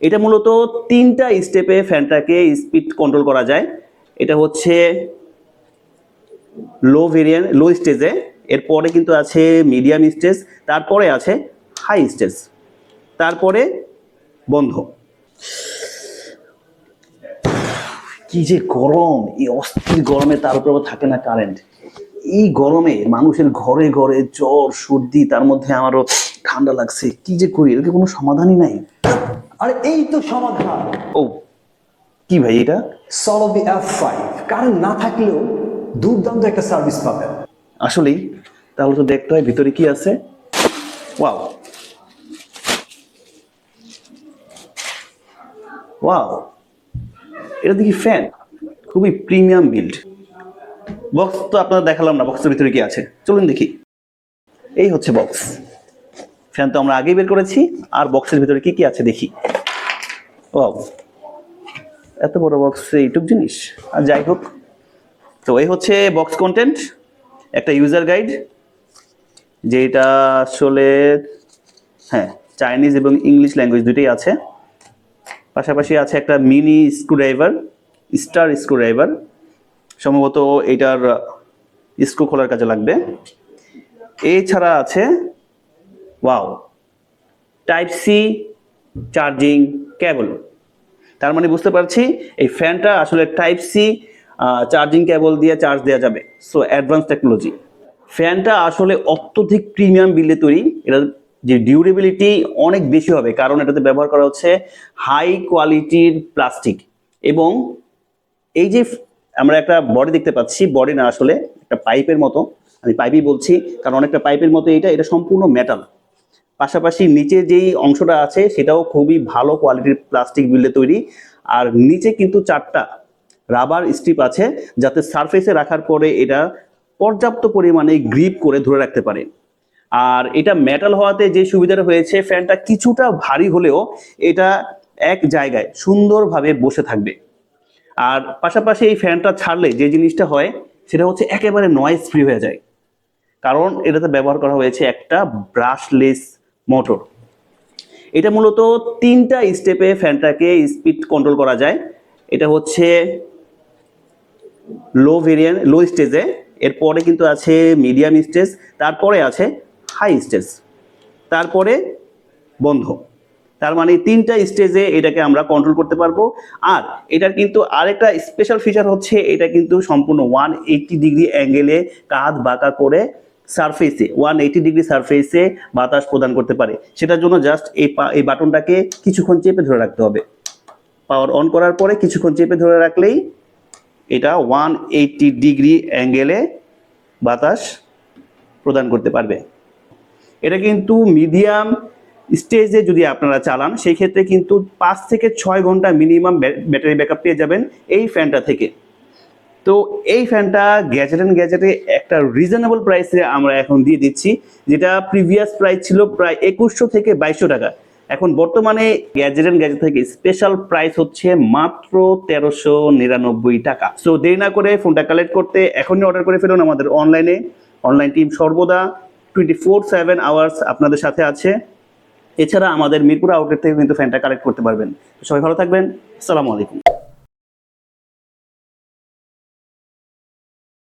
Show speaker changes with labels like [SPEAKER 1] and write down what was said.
[SPEAKER 1] এটা মূলত তিনটা স্টেপে ফ্যানটাকে স্পিড কন্ট্রোল করা যায়। এটা হচ্ছে লো ভেরিয়েন্ট লো স্টেজে এরপরে কিন্তু আছে মিডিয়াম স্টেজ তারপরে আছে হাই স্টেজ তারপরে বন্ধ। কি যে গরম, এই অস্থির গরমে তার উপর থাকে না কারেন্ট এই গরমে মানুষের ঘরে ঘরে জ্বর, সর্দি, তার মধ্যে আমারও ঠান্ডা লাগছে। কি যে করি, এর কোনো সমাধানই নাই?
[SPEAKER 2] আর এই তো সমাধান।
[SPEAKER 1] ও কি ভাই এটা?
[SPEAKER 2] সলভি এফ ফাইভ কারেন্ট না থাকলেও দুর্দান্ত একটা সার্ভিস পাবেন।
[SPEAKER 1] আসলেই? তাহলে তো দেখতে হয় ভিতরে কি আছে। ওয়াও। ওয়াও। এটা দেখি ফ্যান খুবই প্রিমিয়াম বিল্ড বক্স তো আপনারা দেখালাম না বক্সের ভিতরে কি আছে। চলুন দেখি। এই হচ্ছে বক্স ফ্যান তো আমরা আগেই বের করেছি। আর বক্সের ভিতরে কি কি আছে দেখি। ওয়াও, এত বড় বক্স এইটুক জিনিস। আর যাই হোক, তো এই হচ্ছে বক্স কন্টেন্ট একটা ইউজার গাইড যেটা আসলে হ্যাঁ চাইনিজ এবং ইংলিশ ল্যাঙ্গুয়েজ দুটোই আছে। পাশাপাশি আছে একটা মিনি স্ক্রুড্রাইভার স্টার স্ক্রুড্রাইভার সম্ভবত এটার স্ক্রু খোলার কাজে লাগবে। এছাড়া আছে wow type C charging cable তার মানে বুঝতে পারছি, এই ফ্যানটা আসলে টাইপ সি চার্জিং কেবল দিয়ে চার্জ দেওয়া যাবে। সো অ্যাডভান্স টেকনোলজি ফ্যানটা আসলে অত্যধিক প্রিমিয়াম বিলে তৈরি। এটা যে ডিউরেবিলিটি অনেক বেশি হবে, কারণ এটাতে ব্যবহার করা হচ্ছে হাই কোয়ালিটির প্লাস্টিক এবং এই যে আমরা একটা বডি দেখতে পাচ্ছি বডি না আসলে একটা পাইপের মতো। আমি পাইপই বলছি, কারণ অনেকটা পাইপের মতো এটা এটা সম্পূর্ণ মেটাল পাশাপাশি নিচে যেই অংশটা আছে, সেটাও খুবই ভালো কোয়ালিটির প্লাস্টিক বিল্ডে তৈরি। আর নিচে কিন্তু চারটা রাবার স্ট্রিপ আছে, যাতে সারফেসে রাখার পরে এটা পর্যাপ্ত পরিমাণে গ্রিপ করে ধরে রাখতে পারে। আর এটা মেটাল হওয়াতে যে সুবিধাটা হয়েছে ফ্যানটা কিছুটা ভারী হলেও এটা এক জায়গায় সুন্দরভাবে বসে থাকবে। আর পাশাপাশি এই ফ্যানটা ছাড়লে যে জিনিসটা হয়, সেটা হচ্ছে একেবারে নয়েজ ফ্রি হয়ে যায়। কারণ এটাতে ব্যবহার করা হয়েছে একটা ব্রাশলেস মোটর। এটা মূলত তিনটা স্টেপে ফ্যানটাকে স্পিড কন্ট্রোল করা যায়। এটা হচ্ছে লো ভেরিয়েন্ট লো স্টেজে এরপরে কিন্তু আছে মিডিয়াম স্টেজ তারপরে আছে হাই স্টেজ তারপরে বন্ধ। তার মানে তিনটা স্টেজে এটাকে আমরা কন্ট্রোল করতে পারব। আর এটার কিন্তু আরেকটা স্পেশাল ফিচার হচ্ছে, এটা কিন্তু সম্পূর্ণ ওয়ান এইটটি ডিগ্রি অ্যাঙ্গেলে কাঁধ বাঁকা করে সারফেসে ওয়ান এইটি ডিগ্রি সারফেসে বাতাস প্রদান করতে পারে। সেটার জন্য জাস্ট এই এই বাটনটাকে কিছুক্ষণ চেপে ধরে রাখতে হবে। পাওয়ার অন করার পরে কিছুক্ষণ চেপে ধরে রাখলেই এটা ওয়ান এইটটি ডিগ্রি অ্যাঙ্গেলে বাতাস প্রদান করতে পারবে। এটা কিন্তু মিডিয়াম স্টেজে যদি আপনারা চালান, সেই ক্ষেত্রে কিন্তু পাঁচ থেকে ছয় ঘণ্টা মিনিমাম ব্যাটারি ব্যাকআপ পেয়ে যাবেন এই ফ্যানটা থেকে। তো এই ফ্যানটা গ্যাজেট অ্যান্ড গ্যাজেটে একটা রিজনেবল প্রাইসে আমরা এখন দিয়ে দিচ্ছি, যেটা প্রিভিয়াস প্রাইস ছিল প্রায় একুশশো থেকে বাইশশো টাকা। এখন বর্তমানে গ্যাজেট অ্যান্ড গ্যাজেট থেকে স্পেশাল প্রাইস হচ্ছে মাত্র তেরোশো নিরানব্বই টাকা। সো দেরি না করে ফোনটা কালেক্ট করতে এখনই অর্ডার করে ফেলুন আমাদের অনলাইনে অনলাইন টিম সর্বদা টোয়েন্টি ফোর সেভেন আওয়ার্স আপনাদের সাথে আছে। এছাড়া আমাদের মিরপুর আউটলেট থেকে কিন্তু ফ্যানটা কালেক্ট করতে পারবেন। সবাই ভালো থাকবেন। আসসালামু আলাইকুম।